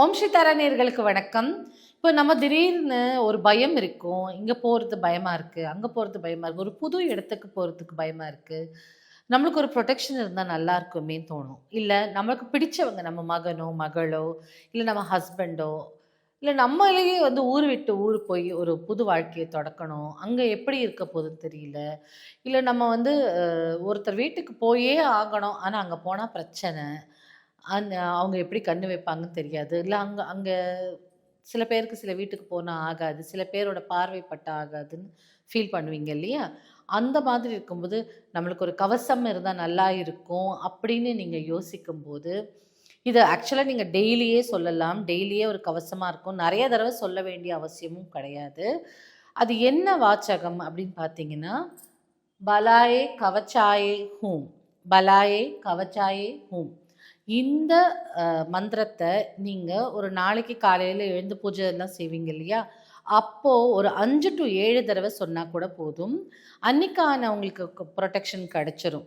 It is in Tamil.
ஓம் ஸ்ரீ வணக்கம். இப்போ நம்ம திடீர்னு ஒரு பயம் இருக்கும். இங்கே போகிறது பயமாக இருக்குது அங்கே போகிறது பயமாக இருக்குது ஒரு புது இடத்துக்கு போகிறதுக்கு பயமாக இருக்குது நம்மளுக்கு ஒரு ப்ரொடெக்ஷன் இருந்தால் நல்லா இருக்குமே தோணும். இல்லை நம்மளுக்கு பிடிச்சவங்க நம்ம மகனோ மகளோ இல்லை நம்ம ஹஸ்பண்டோ இல்லை நம்மளையே வந்து ஊர் விட்டு ஊர் போய் ஒரு புது வாழ்க்கையை தொடக்கணும். அங்கே எப்படி இருக்க போகுதுன்னு தெரியல. இல்லை நம்ம வந்து ஒருத்தர் வீட்டுக்கு போயே ஆகணும். ஆனால் அங்கே போனால் பிரச்சனை. அந்த அவங்க எப்படி கண்ணு வைப்பாங்கன்னு தெரியாது. இல்லை அங்கே அங்கே சில பேருக்கு சில வீட்டுக்கு போனால் ஆகாது. சில பேரோட பார்வைப்பட்ட ஆகாதுன்னு ஃபீல் பண்ணுவீங்க இல்லையா? அந்த மாதிரி இருக்கும்போது நம்மளுக்கு ஒரு கவசம் இருந்தால் நல்லா இருக்கும் அப்படின்னு நீங்கள் யோசிக்கும்போது இது ஆக்சுவலாக நீங்கள் டெய்லியே சொல்லலாம். டெய்லியே ஒரு கவசமாக இருக்கும். நிறைய தடவை சொல்ல வேண்டிய அவசியமும் கிடையாது. அது என்ன வாச்சகம் அப்படின்னு பார்த்தீங்கன்னா பலாயே கவச்சாயே ஹூம். பலாயே கவச்சாயே ஹூம். இந்த மந்திரத்தை நீங்கள் ஒரு நாளைக்கு காலையில் எழுந்து பூஜை எல்லாம் செய்வீங்க இல்லையா? அப்போது ஒரு அஞ்சு டு ஏழு தடவை சொன்னால் கூட போதும். அன்னைக்கான உங்களுக்கு ப்ரொடெக்ஷன் கிடச்சிரும்.